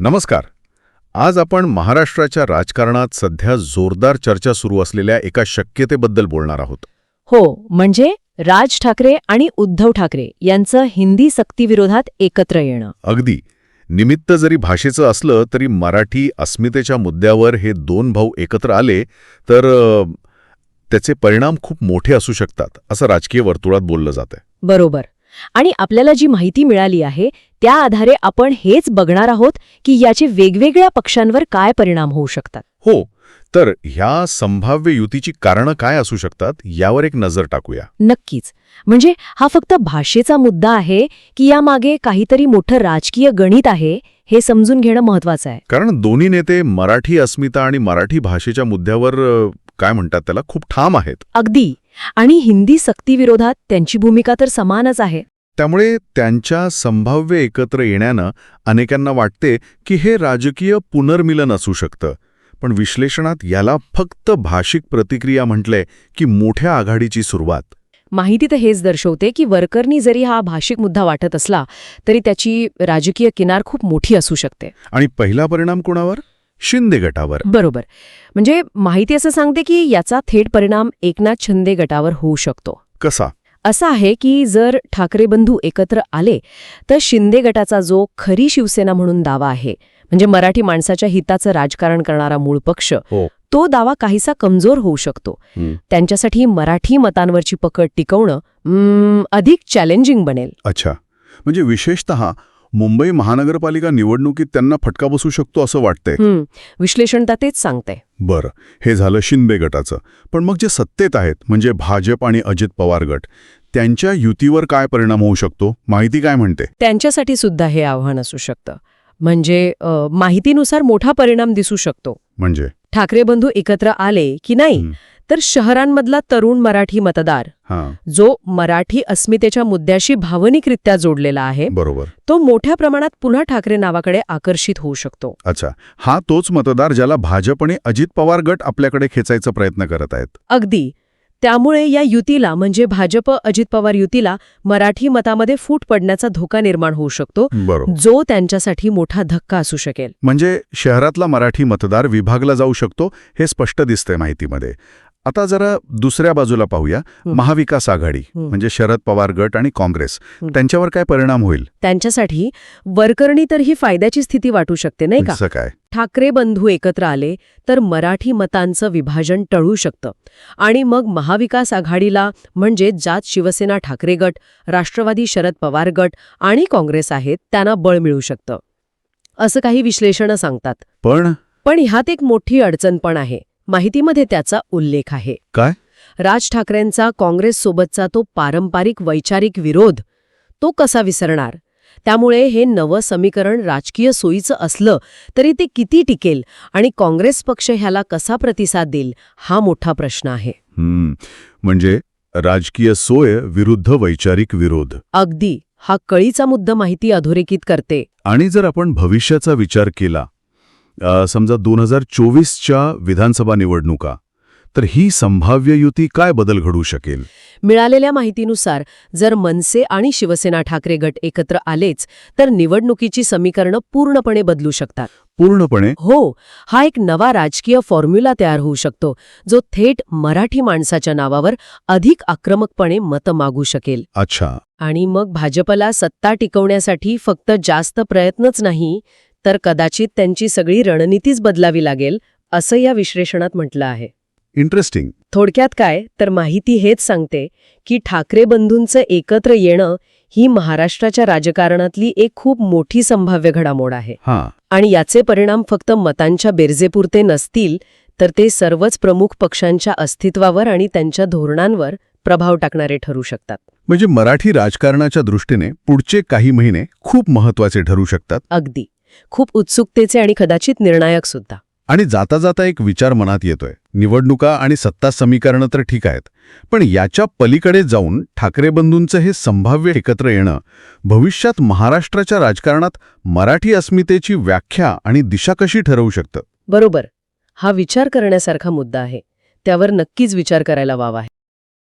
नमस्कार. आज आपण महाराष्ट्राच्या राजकारणात सध्या जोरदार चर्चा सुरू असलेल्या एका शक्यतेबद्दल बोलणार आहोत. हो म्हणजे राज ठाकरे आणि उद्धव ठाकरे यांचं हिंदी सक्तीविरोधात एकत्र येणं. अगदी. निमित्त जरी भाषेचं असलं तरी मराठी अस्मितेच्या मुद्द्यावर हे दोन भाऊ एकत्र आले तर अ, त्याचे परिणाम खूप मोठे असू शकतात असं राजकीय वर्तुळात बोललं जातंय. बरोबर. आणि आपल्याला जी माहिती मिळाली आहे त्या आधारे आपण हेच बघणार आहोत की याचे वेगवेगळ्या पक्षांवर काय परिणाम होऊ शकतात. हो तर ह्या संभाव्य युतीची कारणं काय असू शकतात यावर एक नजर टाकूया. नक्कीच. म्हणजे हा फक्त भाषेचा मुद्दा आहे की यामागे काहीतरी मोठं राजकीय गणित आहे हे समजून घेणं महत्वाचं आहे. कारण दोन्ही नेते मराठी अस्मिता आणि मराठी भाषेच्या मुद्द्यावर अ, काय म्हणतात त्याला खूप ठाम आहेत. अगदी. आणि हिंदी सक्तीविरोधात त्यांची भूमिका तर समानच आहे. त्यामुळे त्यांच्या संभाव्य एकत्र येण्यानं अनेकांना वाटते की हे राजकीय पुनर्मिलन असू शकतं. पण विश्लेषणात याला फक्त भाषिक प्रतिक्रिया म्हटलंय की मोठ्या आघाडीची सुरुवात. माहिती तर हेच दर्शवते की वरकरनी जरी हा भाषिक मुद्दा वाटत असला तरी त्याची राजकीय किनार खूप मोठी असू शकते. आणि पहिला परिणाम कोणावर? शिंदे गटावर. बरोबर. म्हणजे माहिती असं सांगते की याचा थेट परिणाम एकनाथ शिंदे गटावर होऊ शकतो. कसा? असं आहे की जर ठाकरे बंधू एकत्र आले तर शिंदे गटाचा जो खरी शिवसेना म्हणून दावा आहे म्हणजे मराठी माणसाच्या हिताचं राजकारण करणारा मूळ पक्ष हो. तो दावा काहीसा कमजोर होऊ शकतो. त्यांच्यासाठी मराठी मतांवरची पकड टिकवणं अधिक चॅलेंजिंग बनेल. अच्छा. म्हणजे विशेषत मुंबई महानगरपालिका निवडणुकीत त्यांना फटका बसू शकतो असं वाटतंय. विश्लेषण तर तेच सांगते बरं हे झालं शिंदे गटाचं. पण मग जे सत्तेत आहेत म्हणजे भाजप आणि अजित पवार गट त्यांच्या युतीवर काय परिणाम होऊ शकतो? माहिती काय म्हणते? त्यांच्यासाठी सुद्धा हे आव्हान असू शकतं. म्हणजे माहितीनुसार मोठा परिणाम दिसू शकतो. म्हणजे? ठाकरे बंधू एकत्र आले की नाही. तर शहरांमधला तरुण मराठी मतदार जो मराठी अस्मितेच्या मुद्द्याशी भावनिकरित्या जोडलेला आहे बरोबर. तो मोठ्या प्रमाणात पुन्हा ठाकरे नावाकडे आकर्षित होऊ शकतो. अच्छा. हा तोच मतदार ज्याला भाजप आणि अजित पवार गट आपल्याकडे खेचायचा प्रयत्न करत आहेत. अगदी. त्यामुळे या युतीला म्हणजे भाजप अजित पवार युतीला मराठी मतामध्ये फूट पडण्याचा धोका निर्माण होऊ शकतो जो त्यांच्यासाठी मोठा धक्का असू शकेल. म्हणजे शहरातला मराठी मतदार विभागला जाऊ शकतो हे स्पष्ट दिसतंय माहितीमध्ये. आता जरा दुसऱ्या बाजूला पाहूया. महाविकास आघाडी. म्हणजे शरद पवार गट आणि काँग्रेस. त्यांच्यावर काय परिणाम होईल? त्यांच्यासाठी वरकरणी तर ही फायद्याची स्थिती वाटू शकते नाही का? काय? ठाकरे बंधू एकत्र आले तर मराठी मतांचं विभाजन टळू शकतं. आणि मग महाविकास आघाडीला म्हणजे ज्यात शिवसेना ठाकरे गट राष्ट्रवादी शरद पवार गट आणि काँग्रेस आहेत त्यांना बळ मिळू शकतं. असं काही विश्लेषणं सांगतात. पण? पण ह्यात एक मोठी अडचण पण आहे. माहितीमध्ये त्याचा उल्लेख आहे. काय? राज ठाकरेंचा काँग्रेससोबतचा तो पारंपरिक वैचारिक विरोध तो कसा विसरणार? त्यामुळे हे नवं समीकरण राजकीय सोयीचं असलं तरी ते किती टिकेल आणि काँग्रेस पक्ष ह्याला कसा प्रतिसाद देईल हा मोठा प्रश्न आहे. म्हणजे राजकीय सोय विरुद्ध वैचारिक विरोध. अगदी. हा कळीचा मुद्दा माहिती अधोरेखित करते. आणि जर आपण भविष्याचा विचार केला समजा दोन हजार चोवीसच्या विधानसभा निवडणुका तर ही संभाव्य युती काय बदल घडू शकेल? मिळालेल्या माहितीनुसार जर मनसे आणि शिवसेना ठाकरे गट एकत्र आलेच तर निवडणुकीची समीकरणं पूर्णपणे बदलू शकतात. पूर्णपणे? हो हा एक नवा राजकीय फॉर्म्युला तयार होऊ शकतो जो थेट मराठी माणसाच्या नावावर अधिक आक्रमकपणे मतं मागू शकेल. अच्छा. आणि मग भाजपला सत्ता टिकवण्यासाठी फक्त जास्त प्रयत्नच नाही तर कदाचित त्यांची सगळी रणनीतीच बदलावी लागेल असं या विश्लेषणात म्हटलं आहे. इंटरेस्टिंग थोडक्यात काय? तर माहिती हेच सांगते की ठाकरे बंधूंचं एकत्र येणं ही महाराष्ट्राच्या राजकारणातली एक खूप मोठी संभाव्य घडामोड आहे. हां. आणि याचे परिणाम फक्त मतांच्या बेरजेपुरते नसतील तर ते सर्वच प्रमुख पक्षांच्या अस्तित्वावर आणि त्यांच्या धोरणांवर प्रभाव टाकणारे ठरू शकतात. म्हणजे मराठी राजकारणाच्या दृष्टीने पुढचे काही महिने खूप महत्त्वाचे ठरू शकतात? अगदी. खूप उत्सुकतेचे आणि कदाचित निर्णायक सुद्धा. आणि जाता जाता एक विचार मनात येतोय. निवडणुका आणि सत्ता समीकरणं तर ठीक आहेत पण याच्या पलीकडे जाऊन ठाकरे बंधूंचं हे संभाव्य एकत्र येणं भविष्यात महाराष्ट्राच्या राजकारणात मराठी अस्मितेची व्याख्या आणि दिशा कशी ठरवू शकतं? बरोबर. हा विचार करण्यासारखा मुद्दा आहे. त्यावर नक्कीच विचार करायला वावा आहे.